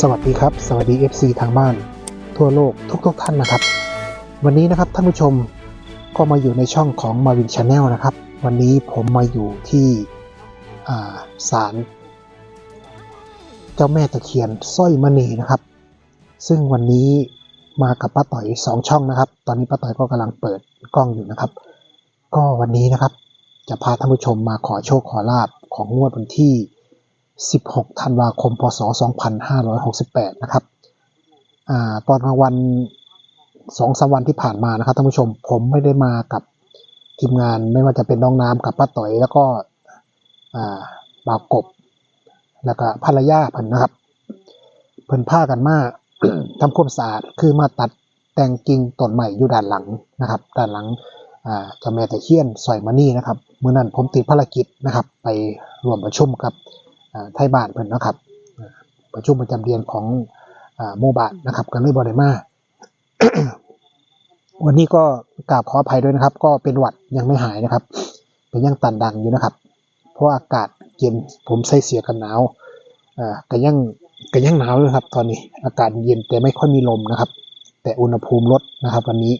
สวัสดีครับ สวัสดี FC ทางบ้าน ทั่วโลกทุกๆทท่านนะครับ วันนี้นะครับท่านผู้ชมก็มาอยู่ในช่องของมาวินชาแนลนะครับ วันนี้ผมมาอยู่ที่ศาลเจ้าแม่ตะเคียนสร้อยมณีนะครับ ซึ่งวันนี้มากับป้าต่อยสองช่องนะครับ ตอนนี้ป้าต่อยก็กำลังเปิดกล้องอยู่นะครับ ก็วันนี้นะครับจะพาท่านผู้ชมมาขอโชคขอลาบของงวดวันที่ 16 ธันวาคม พศ 2568 นะครับอตอนกลางวันสองสามวันที่ผ่านมานะครับท่านผู้ชมผมไม่ได้มากับทีมงานไม่ว่าจะเป็นน้องน้ำกับป้าต่อยแล้วก็บ่าวกบ แล้วก็ภรรยาเพิ่นนะครับ เพิ่นผ้ากันมาทำความสะอาดคือมาตัดแต่งกิ่งต้นใหม่อยู่ด้านหลังนะครับด้านหลังอ่าเจ้าแม่ตะเคียนสอยมานี่นะครับเมื่อนั้นผมติดภารกิจนะครับ ไปรวมประชุมกับ ไทยบานเพิ่นนะครับประชุมประจำเดือนของอ่าหมู่บ้านนะครับก็เลยบ่ได้มา วันนี้ก็กราบขออภัยด้วยนะครับ ก็เป็นหวัดยังไม่หายนะครับ เป็นยังตันดังอยู่นะครับ เพราะอากาศเย็นผมใส่เสียกันหนาวอ่าก็ยังก็ยังหนาวเลยครับ ตอนนี้ อากาศเย็นแต่ไม่ค่อยมีลมนะครับ แต่อุณหภูมิลดนะครับ วันนี้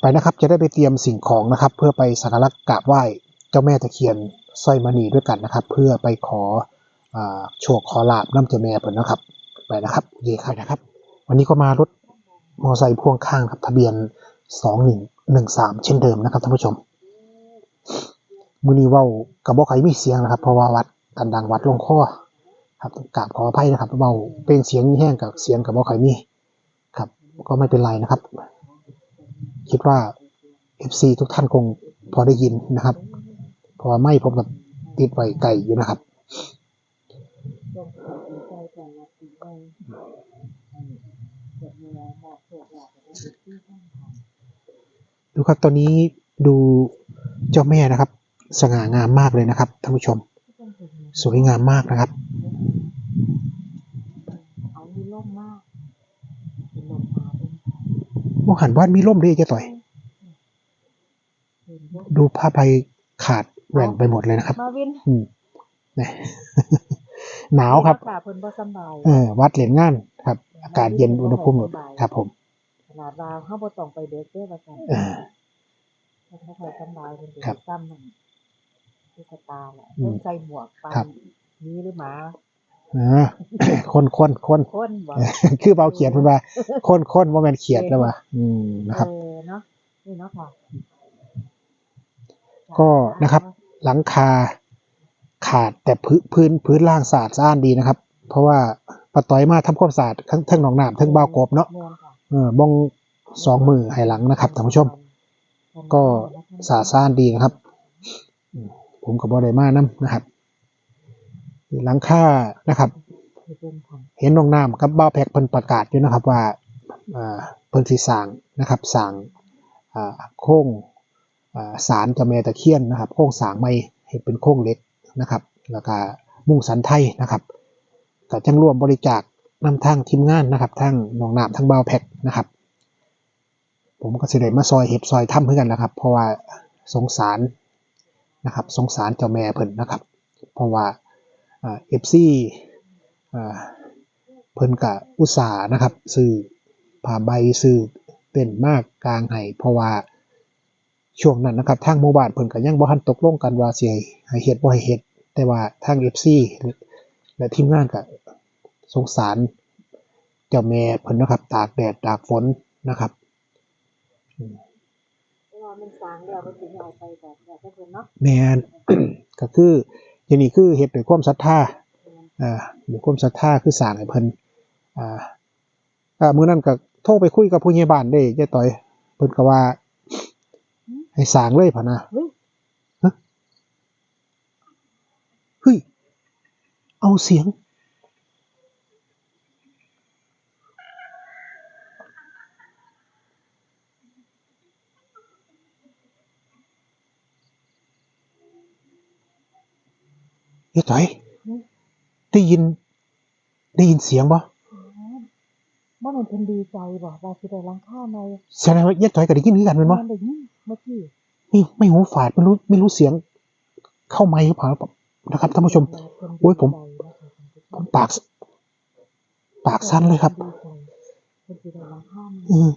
ไปนะครับ จะได้ไปเตรียมสิ่งของนะครับ เพื่อไปสักการะกราบไหว้เจ้าแม่ตะเคียน สร้อยมณีด้วยกันนะครับ เพื่อไปขอโชคขอลาบน้ำเจ้าแม่เพิ่นะครับ ไปนะครับโอเคครับนะครับ วันนี้ก็มารถมอไซค์พ่วงข้างครับทะเบียนสองหนึ่งหนึ่งสามเช่นเดิมนะครับท่านผู้ชมมือนี้ว่ากับบ่ใครมีเสียงนะครับ เพราะว่าวัดกันดังวัดลงข้อครับกราบขออภัยนะครับเบาเป็นเสียงแห้งกับเสียงกับบ่ใครมีครับ ก็ไม่เป็นไรนะครับ คิดว่า FC ทุกท่านคงพอได้ยินนะครับ พราะไม่ผมกับติดไว้ไกลอยู่นะครับดูครับตอนนี้ดูเจ้าแม่นะครับ สง่างามมากเลยนะครับท่านผู้ชม สวยงามมากนะครับเอามีล่ากเป็นลมมาเป็นมองหันวาดมีร่มด้วยเจ๊ต่อย ดูผ้าใบขาด แหว่งไปหมดเลยนะครับ มาวินอืมนี่หนาวครับอากาศเพิ่นบ่สำบายเออวัดเหรียญงานครับ อากาศเย็นอุณหภูมิลดครับ ผมขนาดว่าเฮาบ่ต้องไปเด็กเด้อว่าซั่นเออถ้าเขาค่อยสำบายเพิ่นสิครับซ้ำมันตุ๊กตาแหละอืมเพิ่นใส่หมวกปานครับหมีหรือหมาอ่าคนคนคนคนบ่คือเบาเขียดเพิ่นว่าคนคนว่าแม่นเขียดแล้วว่ะอืมนะครับเออเนาะนี่เนาะค่ะ ก็นะครับหลังคาขาดแต่พื้นพื้นล่างสะอาดสะอ้านดีนะครับ เพราะว่าปะต้อยมาทำความสะอาดทั้งทั้งหนองน้ำทั้งบ่ากบเนาะเออบ้องสองมือให้หลังนะครับท่านผู้ชม ก็สะอาดสะอ้านดีนะครับ ผมกับบอได้มานํนะครับ หลังคานะครับเป็นห็นองน้ำกับบ้าแพกเพิ่นประกาศอยู่นะครับว่าเพิ่นสิสร้างนะครับสางโค้ง อ่าศาลเจ้าแม่ตะเคียนนะครับโค้งสางใหม่ให้เป็นโค้งเล็กนะครับ แล้วก็มุ่งสันไทยนะครับก็จังร่วมบริจาคนำทางทีมงานนะครับทั้งหนองน้ำทั้งบาวแพกนะครับ ผมก็เสิได้มาซอยเห็บซอยถ้ำเพื่อกันนะครับ เพราะว่าสงสารนะครับ สงสารเจ้าแม่เพิ่นนะครับ เพราะว่าเอฟซี่เพิ่นกะอุตสาห์นะครับซื้อผ้าใบซื้อเต้นมากกลางให้เพราะว่า ช่วงนั้นนะครับทางหมู่บ้านเพิ่นก็ยังบ่ทันตกลงกันว่าสิให้ให้เฮ็ดบ่ให้เฮ็ดแต่ว่าทาง FC และทีมงานก็สงสารเจ้าแม่เพิ่นนะครับ ตากแดดตากฝนนะครับอืมเพราะว่ามันสร้างแล้วมันสิย้ายไปแบบแบบเพิ่นเนาะแม่นก็คืออย่างนี้คือเฮ็ดด้วยความศรัทธาอ่าด้วยความศรัทธาคือสร้างให้เพิ่นอ่าอ่ามื้อนั้นก็โทรไปคุยกับผู้ใหญ่บ้านเด้ยายต่อยเพิ่นก็ว่า ให้สร้างเลยพะนะเฮ้ยเฮ้ยเอาเสียงยายต่อย ได้ยิน ได้ยินเสียงบ่ บ่แม่นเพิ่นดีใจบ่ว่าสิได้หลังคาใหม่แสดงว่ายายต่อยก็ได้ยินคือกันแม่นบ่แม่นได้ยินเมื่อกี้ไม่ไม่หูฝาดไม่รู้ไม่รู้เสียง เข้าไมค์หรือเปล่านะครับท่านผู้ชมโอ้ยผม ผมปาก ปากสั้นเลยครับดีใจเพิ่นสิได้หลังคาใหม่อืม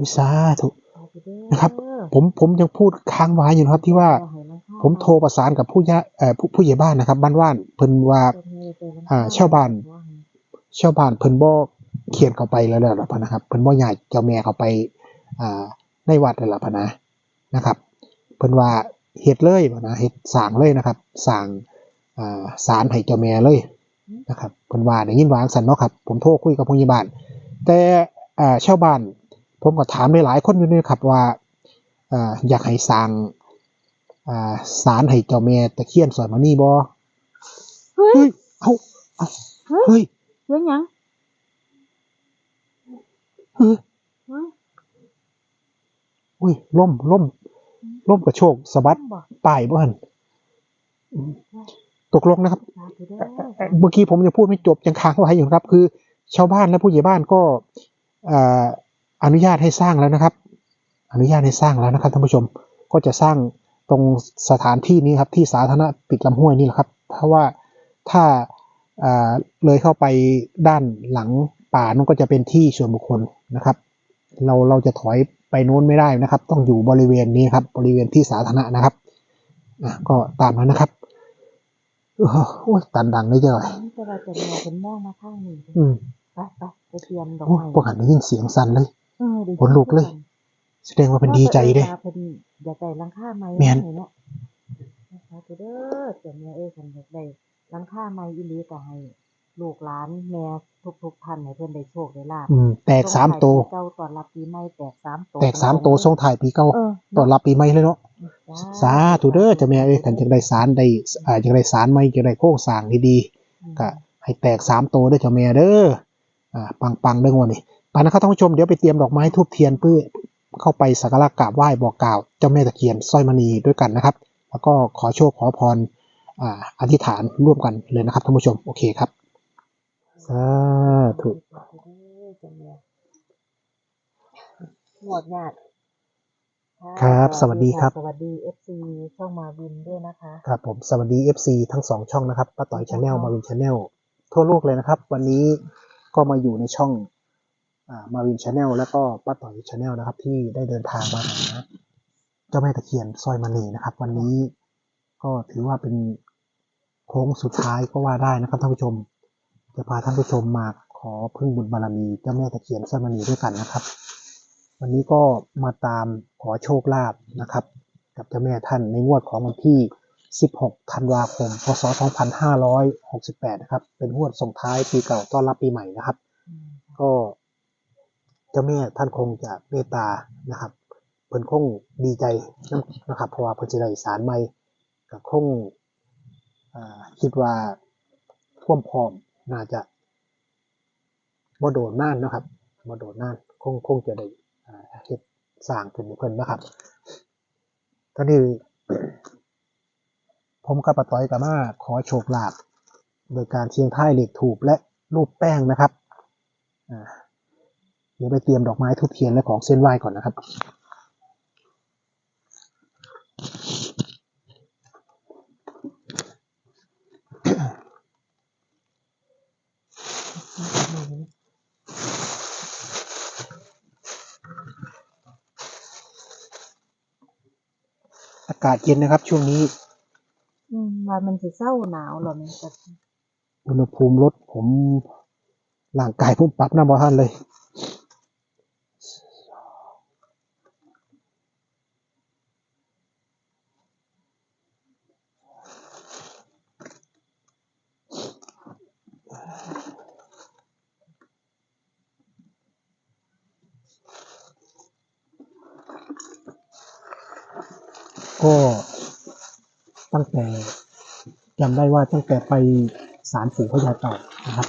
วิสาธุสาธุเด้อนะครับ ผมผมยังพูดค้างไว้อยู่นะครับ ที่ว่าขอให้หลังคาผมโทรประสานกับผู้ยะเอ่อผู้ผู้ใหญ่บ้านนะครับ บ้านว่านเพิ่นว่าเพิ่นให้ไปหลังคอ่าชาวบ้านขอให้ชาวบ้านเพิ่นบ่ เขียนเข้าไปแล้วล่ะพะนะครับ เพิ่นบ่ย้ายเจ้าแม่เข้าไปอ่าในวัดแล้วล่ะพะนะนะครับ เพิ่นว่าเฮ็ดเลยพะนะเฮ็ดสร้างเลยนะครับสร้างอ่าศาลให้เจ้าแม่เลยนะครับเพิ่นว่าได้ยินว่าจั่งซั่นเนาะครับ ผมโทรคุยกับผู้ใหญ่บ้าน แต่อ่าชาวบ้าน ผมก็ถามหลายๆคนอยู่นี่ครับว่าอ่าอยากให้สร้างอ่าศาลให้เจ้าแม่ตะเคียนสอยมานี่บ่เฮ้ยเฮ้ยเอ้าเอ้าเฮ้ยเรื่องหยัง เฮ้ยเฮ้ยอุ้ยล่มล่มล่มกระโชกสะบัดบ่ป้ายบ่หันอืมตกลงนะครับสาธุเด้อเอ่อเมื่อกี้ผมยังพูดไม่จบยังค้างไว้อยู่ครับ คือ ชาวบ้านและผู้ใหญ่บ้านก็เอ่ออนุญาตให้สร้างแล้วนะครับ อนุญาตให้สร้างแล้วนะครับท่านผู้ชมก็จะสร้างตรงสถานที่นี้ครับ ที่สาธารณะปิดลำห้วยนี่แหละครับ เพราะว่าถ้าเอ่อเลยเข้าไปด้านหลัง ป่านั่นก็จะเป็นที่ส่วนบุคคลนะครับ เราเราจะถอยไปโน้นไม่ได้นะครับ ต้องอยู่บริเวณนี้ครับบริเวณที่สาธารณะนะครับอะก็ตามนั้นนะครับเออโอ้ยตันดังได้เยอะเลยนี่แต่ว่าจะแม่เพิ่นมองมาข้างนี้อืมไปไปไปเตรียมดอกโอ้ไม้พวกหันได้ยินเสียงสั่นเลยเออดีขนลุกเลย แสดงว่าเป็นดีใจเด้ว่าเพิ่นอยากได้หลังคาใหม่แม่นให้เนาะสาธุเด้อเจ้าแม่เอ้ยคันอยากได้หลังคาใหม่อีหลีก็ให้ ลูกหลานแม่ทุกๆท่านให้เพิ่นได้โชคได้ลาภอืมแตกสามโตวเจ้าตอนรับปีใหม่แตกสามโตแตกสามโตวส่งถ่ายปีเก่าเออตอนรับปีใหม่เลยเนาะสาธุเด้อเจ้าแม่เอ้ยกันจังได้สารได้อ่าจังได้สารใหม่จังได้โค้งสร้างดีๆก็ให้แตกสามโตวเด้อเจ้าแม่เด้ออ่าปังๆเด้องวดนี้ไปนะครับท่านผู้ชมเดี๋ยวไปเตรียมดอกไม้ทูบเทียนเพื่อเข้าไปสักการะกราบไหว้บอกกล่าวเจ้าแม่ตะเคียนสร้อยมณีด้วยกันนะครับ แล้วก็ขอโชคขอพรอ่าอธิษฐานร่วมกันเลยนะครับท่านผู้ชมโอเคครับ สาธุหมวดญาติครับสวัสดีครับ สวัสดีเอฟซีช่องมาวินด้วยนะคะ ครับผมสวัสดี FC ทั้งสองช่องนะครับป้าต่อยชาแนลมาวินชาแนลทั่วโลกเลยนะครับ วันนี้ก็มาอยู่ในช่องอ่ามาวินชาแนลแล้วก็ป้าต่อยชาแนลนะครับ ที่ได้เดินทางมาหาเจ้าแม่ตะเคียนสร้อยมณีนะครับ วันนี้ก็ถือว่าเป็นโค้งสุดท้ายก็ว่าได้นะครับท่านผู้ชม จะพาท่านผู้ชมมาขอพึ่งบุญบารมีเจ้าแม่ตะเคียนสร้อยมณีด้วยกันนะครับ วันนี้ก็มาตามขอโชคลาภนะครับ กับเจ้าแม่ท่านในงวดของวันที่ 16 ธันวาคม พศ 2568 นะครับ เป็นงวดส่งท้ายปีเก่าต้อนรับปีใหม่นะครับ ก็เจ้าแม่ท่านคงจะเมตตานะครับ เพิ่นคงดีใจนะครับเพราะว่าเพิ่นจะได้สารใหม่ก็คงคิดว่าท่วมพร้อม น่าจะบ่โดนน่านนะครับบ่โดนน่านคงคงจะได้เฮ็ดสร้างขึ้นเพิ่นนะครับตอนนี้ผมกับปะต้อยกับมาขอโชคลาภโดยการเชียงท้ายเหล็กถูกและรูปแป้งนะครับเดี๋ยวไปเตรียมดอกไม้ทุบเทียนและของเส้นไหว้ก่อนนะครับ อากาศเย็นนะครับ ช่วงนี้อืมว่ามันสิเศร้าหนาวหรอมันก็อุณหภูมิลดผมร่างกายผมปรับน้ำบ่ทันเลย ก็ตั้งแต่ จำได้ว่าตั้งแต่ไปศาลปู่พญาเต่านะครับ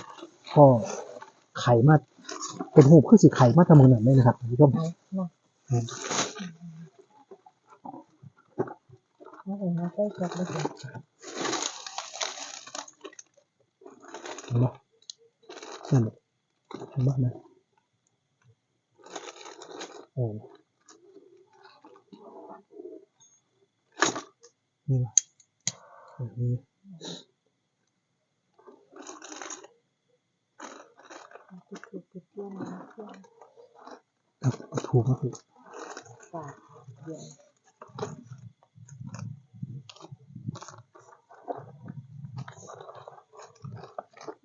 ก็ไข่มาเป็นหูคือสีไข่มาทำมือหน่อยเลยนะครับท่านผู้ชมเห็นไหมนั่นเห็นไหมนะโอ้นี่วะนี่ ถูกก็คือฝากเย็น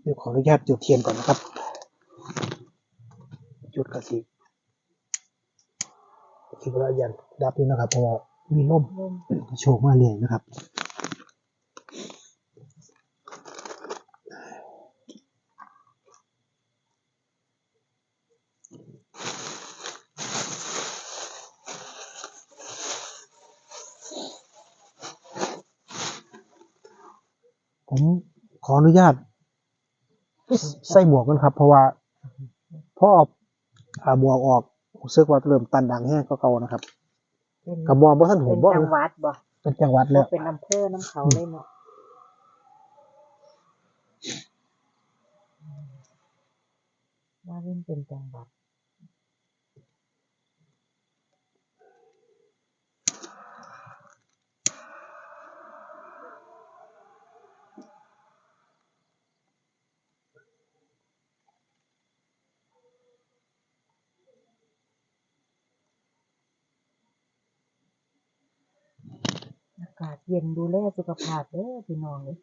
เดี๋ยวขออนุญาตจุดเทียนก่อนนะครับ จุดกระสีคิดว่ายันดับนี่นะครับเพราะว่ามีลมเริ่มโชคมาเรื่อยนะครับ ผมขออ นุญาตใส่หมวกกันครับ เพราะว่าพอเอาอ่าหมวกออกรู้สึกว่าเริ่มตันดังแห้งก็เก่านะครับเป็นกับมองบ่ท่านหูเป็นบ่จังหวัดบ่เป็นจังหวัดบ่แล้วเป็นอำเภอน้ำเขาเลยเนาะว่าเล่นเป็นจังหวัดาศเย็นดูแลสุขภาพเด้อพี่น้องเอ้ย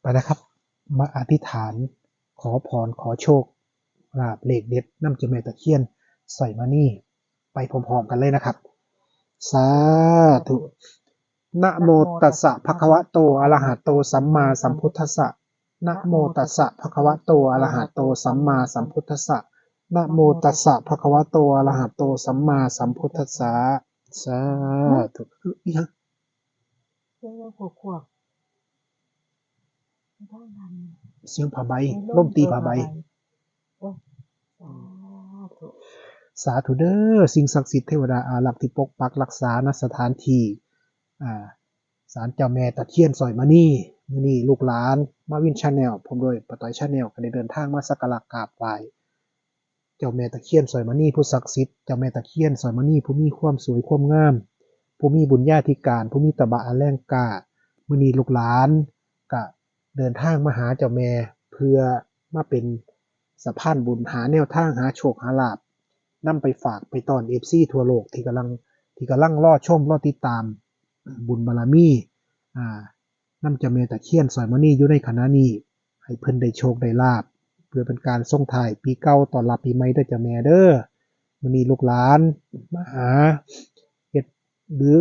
ไปนะครับ มาอธิษฐานขอพรขอโชคลาบเลขเด็ดน้ำเจาแม่ตะเคียน ใส่มานี่ ไปพร้อมๆกันเลยนะครับ สาธุนะโมตัสสะภะคะวะโตอะระหะโตสัมมาสัมพุทธัสสะ นะโมตัสสะภะคะวะโตอะระหะโตสัมมาสัมพุทธัสสะนะโมตัสสะภะคะวะโตอะระหะโตสัมมาสัมพุทธัสสะสาธุอีหยังเพื่อว่าพวกพวกไม่ต้องทำเสียงผ้าใบล่มตีผ้าใบโอ้ยสาธุสาธุเด้อสิ่งศักดิ์สิทธิ์เทวดาอารักษ์ที่ปกปักรักษาณสถานที่อ่าศาลเจ้าแม่ตะเคียนสอยมานี่มื้อนี้ลูกหลาน มาวินชาแนลผมโดยปตอยชาแนลก็ได้เดินทางมาสักการะกราบไหว้เจ้าแม่ตะเคียนสอยมานี่ผู้ศักดิ์สิทธิ์เจ้าแม่ตะเคียนสอยมานี่ผู้มีความสวยความงาม ผู้มีบุญญาธิการ ผู้มีตบะอันแรงกล้ามือนีลูกหลานก็เดินทางมาหาเจ้าแม่เพื่อมาเป็นสะพานบุญหาแนวทางหาโชคหาลาภนำไปฝากไปตอนเอฟซีทั่วโลกที่กำลังที่กำลังรอชมรอติดตามบุญบารมีอ่า นำเจะเมตะเคียนสอยมณีอยู่ในขณะนี้ ให้เพิ่นได้โชคได้ลาบเพื่อเป็นการส่งถ่ายปีเก่าตอนรับปีใหม่ด้อเจ้าแม่เด้อมื้อนี้ลูกหลานมาหาเฮ็ดหรือ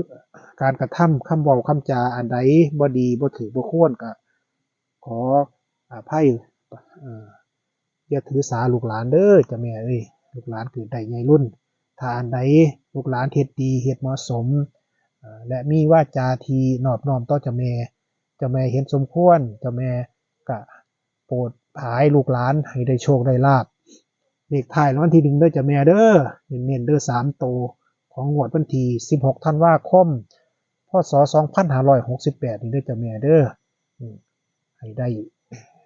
การกระทำคำเว้าคำจาอันใดบ่ดีบ่ถือบ่ควรก็ขออภัยเอ่ออย่าถือสาลูกหลานเด้อเจ้าแม่เอ้ยลูกหลานเกิดได้ใหญ่รุ่นถ้าอันใดลูกหลานเฮ็ดดีเฮ็ดเหมาะสม และมีว่าจาทีนอบน้อมต่อเจ้าแม่ จ้าแม่เห็นสมควรเจ้าแม่ก็โปรดผายลูกหลานให้ได้โชคได้ลาบเลขท้ายรางวัลที่หนึ่งเด้อเจ้าแม่เด้อเน้นเด้อสามโตวของงวดวันที่16ธันวาคมพศ2568นี่เด้อเจ้าแม่เด้ออืมให้ได้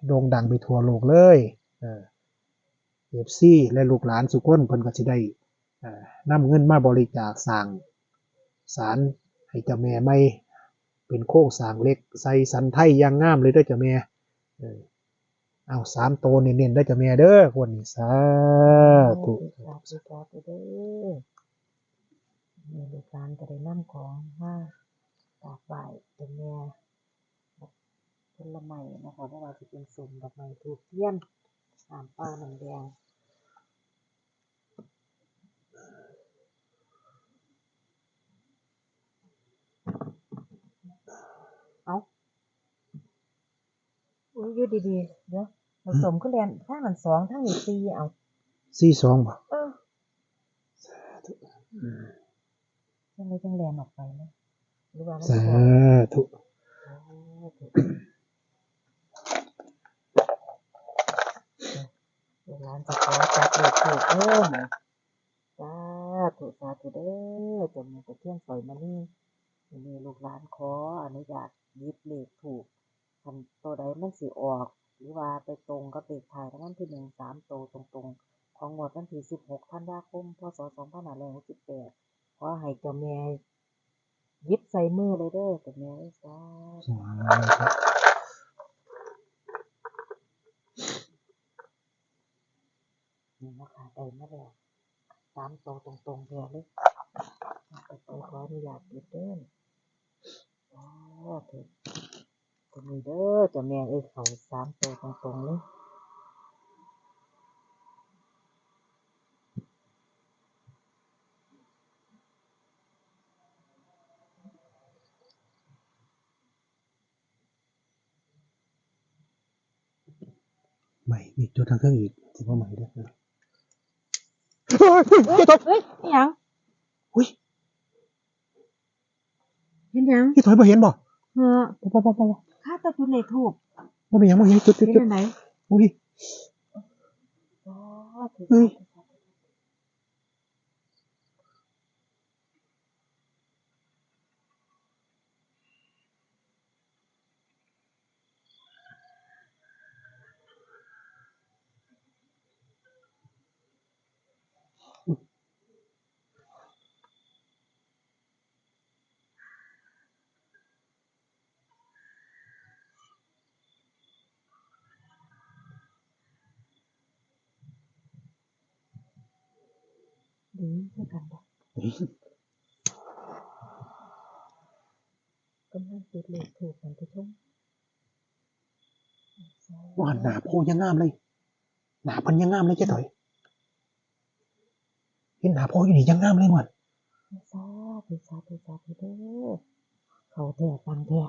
โด่งดังไปทั่วโลกเลยเออเอฟซีและลูกหลานสุกคนเพิ่นก็สิได้นำเงินมาบริจาคสร้างศาลให้เจ้าแม่ไม่ เป็นโค้งสางเล็ก ใส่สันไทยอย่างงามเลยด้อเจ้าแม่เออเอาสามโตวเน้นๆเด้เจ้าแม่เด้อคนนี้สาธุสาธุสาธุเด้อมีลูกหลานก็ได้นำของมากราบไหว้เป็นแม่ผลไม้นะคะเพราะว่าจะเป็นสมดอกไม้ทูบเทียนน้ำปลาน้ำแดง เอา อุ้ยอยู่ดีๆ เดี๋ยวผสมก็เรียนถ้ามันสองถ้ามีสี่เอาสี่สองบ่เออจังเลยจังแลนออกไปเลยหรือว่ามันสาจะบอกธุสาธุลูกหลานจะขอจับเลขถูกเพิ่มสาธุสาธุเด้อจนมันจะเที่ยงสอยมานี่วันนี้ลูกหลานขออนุญาตหยิบเลขถูก คันตัวใดมันสิออก หรือว่าไปตรงกับเลขท้ายรางวัลที่หนึ่งสามตัวตรงๆ ของงวดวันที่สิบหกธันวาคมพศสองพันห้าร้อยหกสิบแปดขอให้เจ้าแม่ยิบใส่มือเลยเด้อเจ้าแม่สาธุนี่นะคะได้มาแล้วสามตัวตรงๆเดียวเลยไปขออนุญาตปิเด้อโอ้โห ตัวนี้เด้อเจ้าแม่เอ้ยเขาสามตัวตรงๆเลยใหม่อีกจุดทางเครื่องอีกถือว่าใหม่ด้วยนะเฮ้ยเฮ้ยอิหยังอุ้ยเห็นหยังพี่ถอยมาเห็นบ่เฮ้อป๊อปป๊อปป๊อปป๊อป ข้าตะจุดเลขถูกว่าเป็นหยังมาเห็นจุดจุดเห็นจุดอันไหนอุ้ยอ๋อถือ เฮ้ยดีด้วยกันบ่กำลังจุดเลขถูกกันทุกท่านว่าหนาโพยังงามเลย หนาเพันยังงามเลยเจ๊ถอยเห็นหนาโพอยู่นี่ยังงามเลยมันสาธุสาธุสาธุเด้อเขาแท้ฟังแท้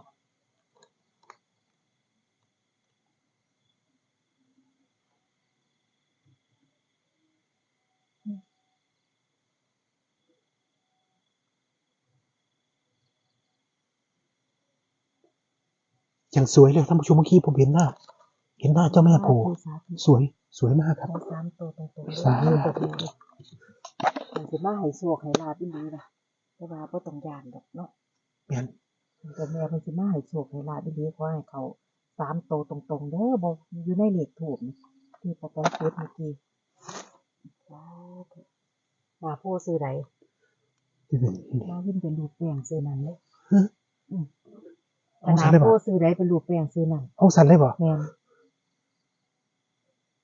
ยังสวยเลยท่านผู้ชมเมื่อกี้ผมเห็นหน้า เห็นหน้าเจ้าแม่โพสาธุสวยสวยมากครับได้สามตัวตรงๆสาธุตัวเดียวเลยมันสิมาให้โชคให้ลาบอีหลีนะแต่ว่าบ่ต้องย่านดอกเนาะแม่นแต่แม่เพิ่นสิมาให้โชคให้ลาบอีหลีขอให้เขาสามตัวตรงๆเด้อบ่อยู่ในเลขถูกนี่ที่ประตองเกิดเมื่อกี้สาธุหน้าโพซื้อใดที่เป็นมาวิ่นเป็นรูปแป้งซื้อนั่นเลย ส่น้าเลยโพบ่ซื้อใดเป็นรูปแป้งซื้อนั่นเอาสันเลยบ่แม่น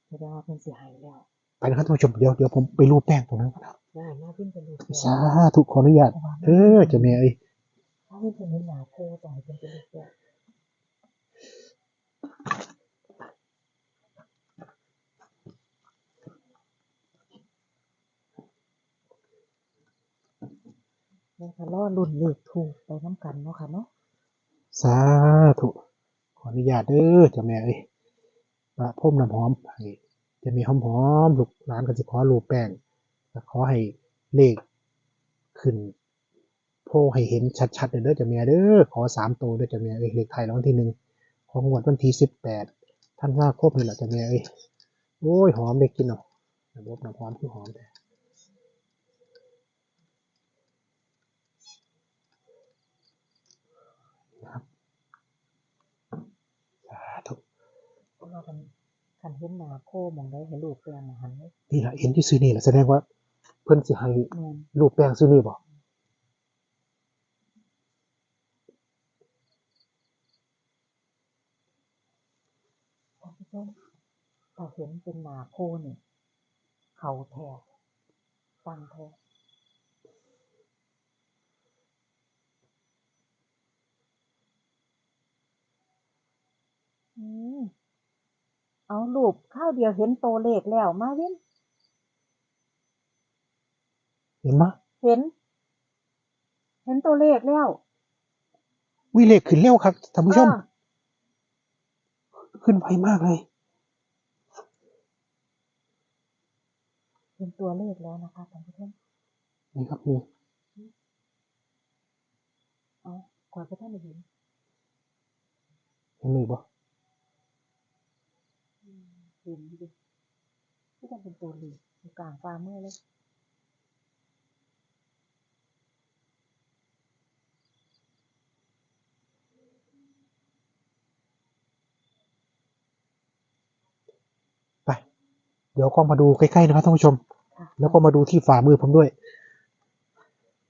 แสดงว่าเพิ่นสิให้แล้วไปนะครับท่านผู้ชมเดี๋ยวเดี๋ยวผมไปรูปแป้งตรงนั้นก่อนครับได้มาวิ่นเป็นรูปแป้งสาธุขออนุญาตเออเจ้าแม่เอ้ยมาวิ่นเป็นหน้าโพต่อยเป็นรูปแป้งแล้วก็ล่อรุ่นเลขถูกไปน้ำกันเนาะค่ะเนาะ สาธุขออนุญาตเด้อเจ้าแม่เอ้ยประพรมน้ำหอมให้จะมีหอมหอมลูกหลานก็สิขอรูปแป้งขอให้เลขขึ้นโพให้เห็นชัดๆเด้อเจ้าแม่เด้อขอสามตัวเด้อเจ้าแม่เอ้ยเลขไทยรางวัลที่หนึ่งของงวดวันที่สิบแปดท่านว่าครบนี่แหละเจ้าแม่เอ้ยโอ้ยหอมได้กินเนาะระบบน้ำหอมคือหอมแต่นะครับสาธุ เพราะว่าคันคันเห็นหน้าโพหมองได้ให้ลูกแป้งมาหันเลยนี่แหละเห็นที่ซื้อนี่แหละแสดงว่า เพิ่นสิให้แม่นรูปแป้งซื้อนี่บ่ท่านผู้ชมถ้าเห็นเป็นหน้าโพนี่เขาแท้ฟังแท้อืม เอารูปข้าวเดียวเห็นโตวเลขแล้วมาวินเห็นปะเห็น เห็นตัวเลขแล้ววิเลขขึ้นเร็วครับท่านผู้ชมเออขึ้นไวมากเลย เห็นตัวเลขแล้วนะคะท่านผู้ชมนี่ครับนี่เอาขอยก็ท่านได้เห็น เห็นเลยบ่ เห็นดิที่จะเป็นตัวเลขอยู่กลางฟ้ามือเลยไป เดี๋ยวก็มาดูใกล้ๆนะครับท่านผู้ชมค่ะแล้วก็มาดูที่ฝ่ามือผมด้วย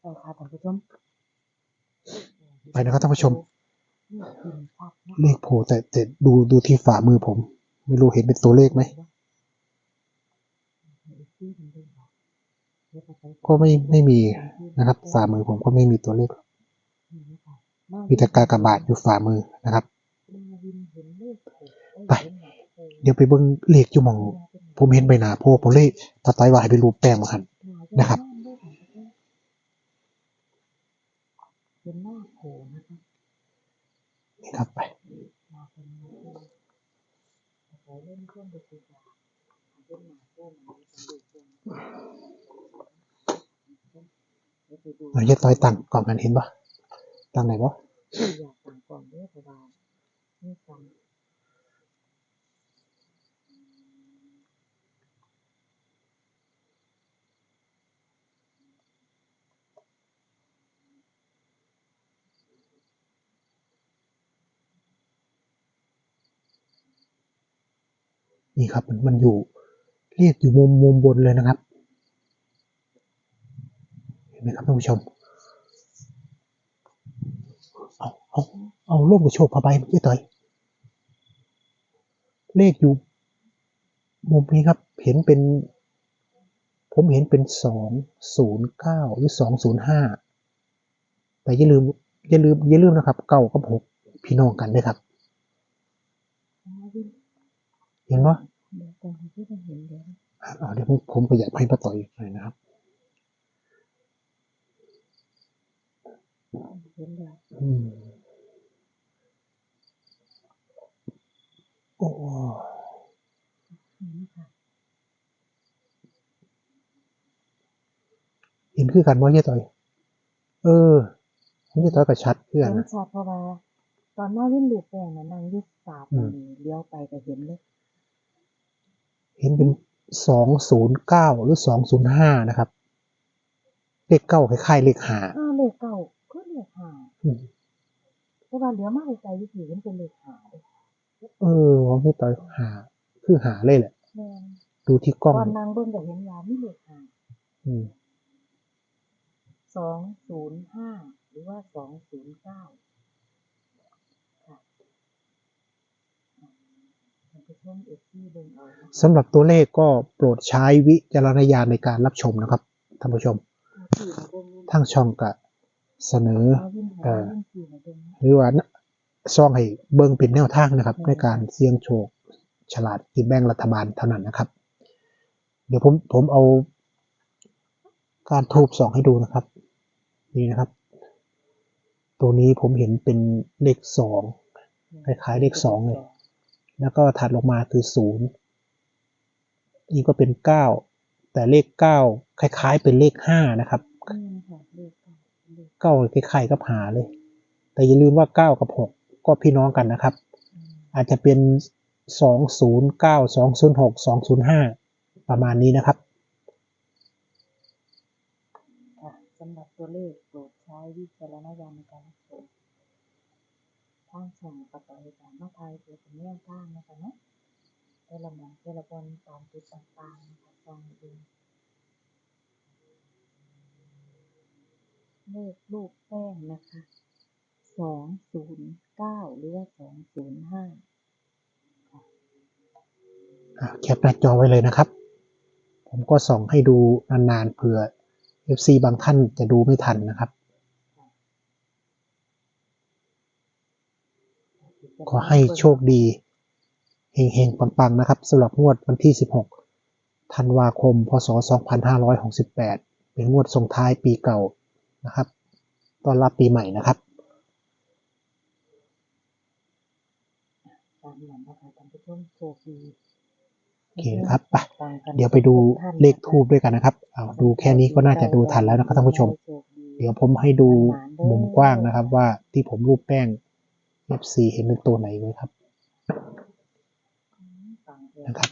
ไปค่ะท่านผู้ชมไปนะครับท่านผู้ชมนี่เห็นชัดนะเลขโผล่แต่แต่ดูดูที่ฝ่ามือผม ไม่รู้เห็นเป็นตัวเลขไหม ก็ไม่ไม่มีนะครับ ฝ่ามือผมก็ไม่มีตัวเลขมีแต่กากบาทอยู่ฝ่ามือนะครับไปเดี๋ยวไปเบิ่งเลขอยู่มอง ผมเห็นใบหน้าโพผมเลยตาไตวาให้ไปรูปแป้งมาคันนะครับเป็นหน้าโผนะคะนี่ครับไป มาเป็นหน้าโผล่ขอ เราจะต่อยตั้งกล่องกันเห็นปะตั้งไหนวะอยากสั่งก่อนเด้อเพราะว่านี่สั่ง นี่ครับมันมันอยู่เลขอยู่มุมมุมบนเลยนะครับ เห็นไหมครับท่านผู้ชม เอาเอาเอาร่วมกับโชคพาใบมื่อกี้ต่อยเลขอยู่มุมนี้ครับเห็นเป็น ผมเห็นเป็นสองศูนย์เก้าหรือสองศูนย์ห้าแต่อย่าลืมอย่าลืมอย่าลืมนะครับเก้ากับหกพี่น้องกันด้วยครับ เห็นปะเดี๋ยวตอนที่เราเห็นเดี๋ยวเอาเดี๋ยวผมผมก็อยากให้ป้าต่อยหน่อยนะครับเห็นแล้วอืมโอ้นี่ค่ะเห็นคือกันว่าเย่ต่อย เออเย่ต่อยก็ชัดเพื่อนเห็นนะชัดเพราะว่าตอนมาวิ่งลูกแป้งน่ะนั่งอยุบสาบอืมนี่เลี้ยวไปก็เห็นเลย เห็นเป็นสองศูนย์เก้าหรือสองศูนย์ห้านะครับ เลขเก้าคล้ายๆเลขหาอ้าวเลขเก่าก็เลขหาอืมเพราะว่าเลี้ยวมาไกลๆวิถีมันเป็นเลขหาเลยเออของเย่ต่อยหา คือหาเลยแหละ แม่นดูที่กล้อง ตอนนางเบิ่งก็เห็นว่ามีเลขหาอืม สองศูนย์ห้าหรือว่าสองศูนย์เก้าค่ะอะท่านผู้ชมเอฟซีเบิ่งเอานะคะ สำหรับตัวเลขก็โปรดใช้วิจารณญาณในการรับชมนะครับท่านผู้ชมที่มาเบิ่งนี่ทั้งช่องก็เสนอเอาวิ่งหาเอ่อวิ่งที่มาเบิ่งนะหรือว่าซ่องให้เบิ่งเป็นแนวทางนะครับ ในการเสี่ยงโชค ฉลาดกินแบ่งรัฐบาลเท่านั้นนะครับ เดี๋ยวผมผมเอาการทูบสองให้ดูนะครับ นี่นะครับ ตัวนี้ผมเห็นเป็นเลขสองคล้ายๆเลขสองเลย แล้วก็ถัดลงมาคือศูนย์นี่ก็เป็นเก้าแต่เลขเก้าคล้ายๆ เป็นเลขห้านะครับอืมค่ะเลขเก้าเลขเก้าคล้ายๆกับหาเลย แต่อย่าลืมว่าเก้ากับหกก็พี่น้องกันนะครับอืมอาจจะเป็นสองศูนย์เก้าสองศูนย์หกสองศูนย์ห้าประมาณนี้นะครับค่ะสำหรับตัวเลขโปรดใช้วิจารณญาณในการรับชม ทางช่องประกอบการมาไทยเพื่อเป็นแนวทางนะคะเนาะแต่ละหมองแต่ละบนตามจุดต่างๆนะคะลองดูเลขลูกแป้งนะคะสองศูนย์เก้าหรือว่าสองศูนย์ห้าแคปหน้าจอไว้เลยนะครับ ผมก็ส่องให้ดูนานๆเผื่อ FC บางท่านจะดูไม่ทันนะครับ ขอให้โชคดีเฮงๆ ปังๆ นะครับสำหรับงวดวันที่ 16 ธันวาคม พศ 2568 เป็นงวดส่งท้ายปีเก่านะครับต้อนรับปีใหม่นะครับตามนั้นะคะท่านผู้ชมโชคดีโอเคครับไปเดี๋ยวไปดูเลขทูบด้วยกันนะครับเอาดูแค่นี้ก็น่าจะดูทันแล้วนะครับท่านผู้ชม เดี๋ยวผมให้ดูมุมกว้างนะครับว่าที่ผมรูปแป้ง FC เห็นเป็นตัวไหนไหมครับนะครับ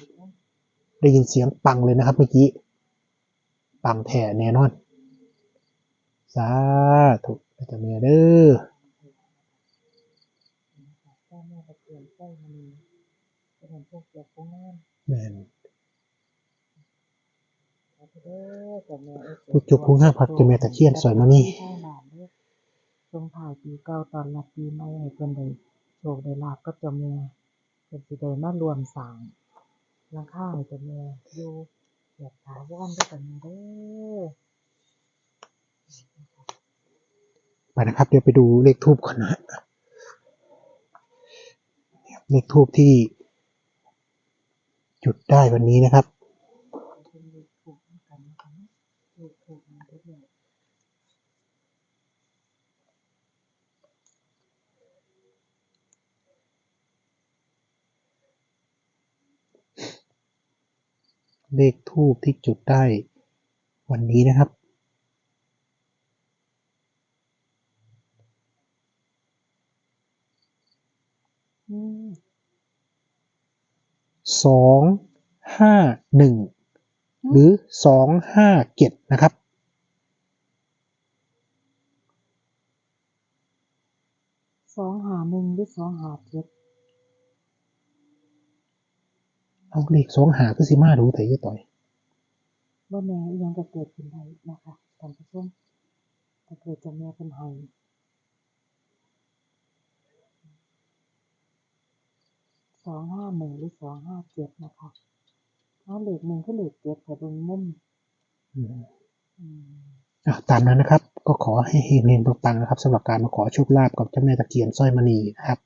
ได้ยินเสียงปังเลยนะครับ เมื่อกี้ ปังแท่แน่นอนสาธุอาจารย์เมียเด้อเจ้าแม่นผู้จุกผู้ห้าพักจ้าแม่ตะเคียนสวยมานี่ ช่หลานเด้อทรงถ่ายปีเก่าตอนรับปีใหม่ ให้เพิ่นได้โชคได้ลาบกับเจ้าแม่ เพิ่นสิได้มารวมสร้างหลังคาให้เจ้าแม่อยู่แบบถาวรด้วยกันเด้อไปนะครับ เดี๋ยวไปดูเลขทูบก่อนนะฮะเลขทูบที่จุดได้วันนี้นะครับ เป็นเลขถูกเหมือนกันนะคะเนาะเลขถูกมาเรื่อย เลขทูบที่จุดได้วันนี้นะครับ สองห้าหนึ่งหรือสองห้าเจ็ดนะครับสองหาหนึ่งหรือสองหาเจ็ด เอาเลขสองหาคือสิมาดูแต่ยี่ต่อยบ่แน่อิหยังจะเกิดขึ้นได้นะคะท่านผู้ชมถ้าเกิดเจะแม่เป็นไห้สองห้าหนึ่งหรือสองห้าเจ็ดนะคะเอาเลขหนึ่งคือเลขเจ็ดแต่เบิ่งมุมอืมอืมอะตามนั้นนะครับ ก็ขอให้เฮงเฮงปังๆนะครับสำหรับการมาขอโชคลาภกับเจ้าแม่ตะเคียนสร้อยมณีนะครับ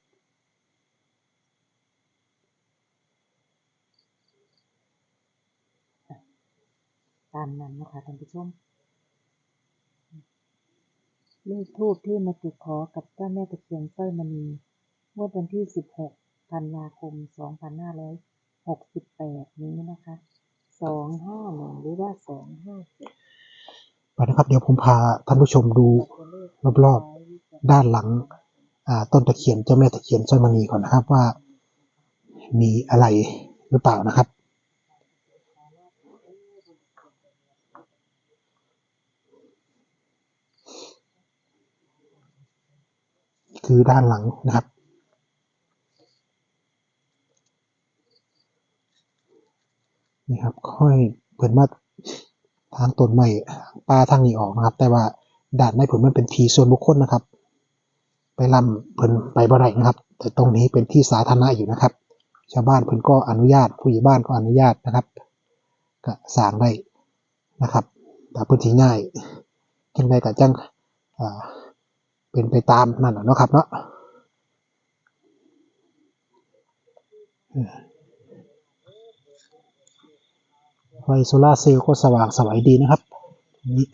ามนั้นนะคะท่านผู้ชมเลขทูปที่มาจุดขอกับเจ้าแม่ตะเคียนสร้อยมณีเมื่อวันที่ 16 ธันวาคม 2568 นี้นะคะ 251 หรือว่า 257ไปนะครับเดี๋ยวผมพาท่านผู้ชมดูรอบๆ ด้านหลังต้นตะเคียนเจ้าแม่ตะเคียนสร้อยมณีก่อนนะครับว่า มีอะไรหรือเปล่านะครับ คือด้านหลังนะครับ นี่ครับ ค่อยเปิดมาทางต้นไม้ปลาทางนี้ออกนะครับ แต่ว่าด่านในผลมันเป็นทีส่วนบุคคลนะครับ ไปลำเพิ่นไปบ่ได้นะครับ แต่ตรงนี้เป็นที่สาธารณะอยู่นะครับ ชาวบ้านเพิ่นก็อนุญาต ผู้ใหญ่บ้านก็อนุญาตนะครับก็สร้างได้นะครับแต่พื้นที่ง่ายจังใดก็จังอ่า เป็นไปตามนั่นแหละนะครับเนาะไฟโซลาเซลล์ก็สว่างสวัยดีนะครับนี่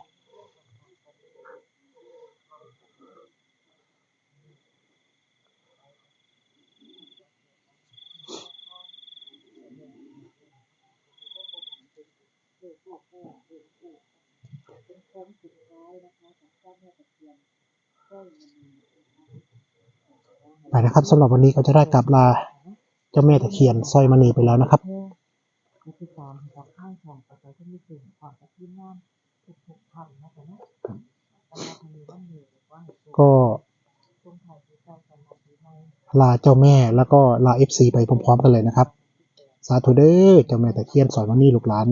โค้งสุดท้ายนะคะของเจ้าแม่ตะเคียนสร้อยมณี ไปนะครับสำหรับวันนี้ก็จะได้กลับลาเจ้าแม่ตะเคียนสร้อยมณีไปแล้วนะครับเพื่อให้ติดตามจากข้างของประชาชนที่สื่อความกับที่งานทุกๆท่านนะคะเนาะสำหรับวันนี้วันนี้ว่าให้ก็ช่วงไทยที่เจ้าสำหรับที่ในลาเจ้าแม่แล้วก็ลาเอฟซีไปพร้อมๆกันเลยนะครับ สาธุเด้อเจ้าแม่ตะเคียนสอนวันนี้ลูกหลาน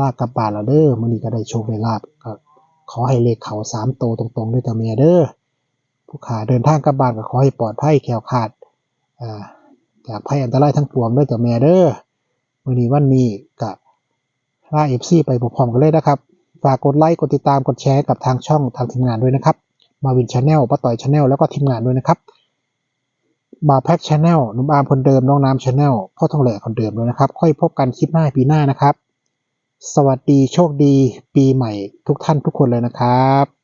ลากกลับป่าละเด้อมื้อนี้ก็ได้โชคได้ลาบก็ขอให้เลขเขาสามโตตรงๆด้วยเจ้าแม่เด้อ ผู้ขาเดินทางกลับบ้านก็ขอให้ปลอดภัยแคล้วคลาดอ่าจากภัยอันตรายทั้งปวงด้วยจ้าแม่เด้อมื้อนี้วันนี้ก็ลาเอฟซีไปพร้อมกันเลยนะครับ ฝากกดไลค์กดติดตามกดแชร์กับทางช่องทางทีมงานด้วยนะครับ มาวินชาแนลป้าต่อยชาแนลแล้วก็ทีมงานด้วยนะครับบาแพ็กชาแนลนุ่มอาร์มคนเดิมน้องน้ำชาแนลพ่อทองแหล่คนเดิมด้วยนะครับ ค่อยพบกันคลิปหน้าปีหน้านะครับ สวัสดีโชคดี ปีใหม่ทุกท่านทุกคนเลยนะครับ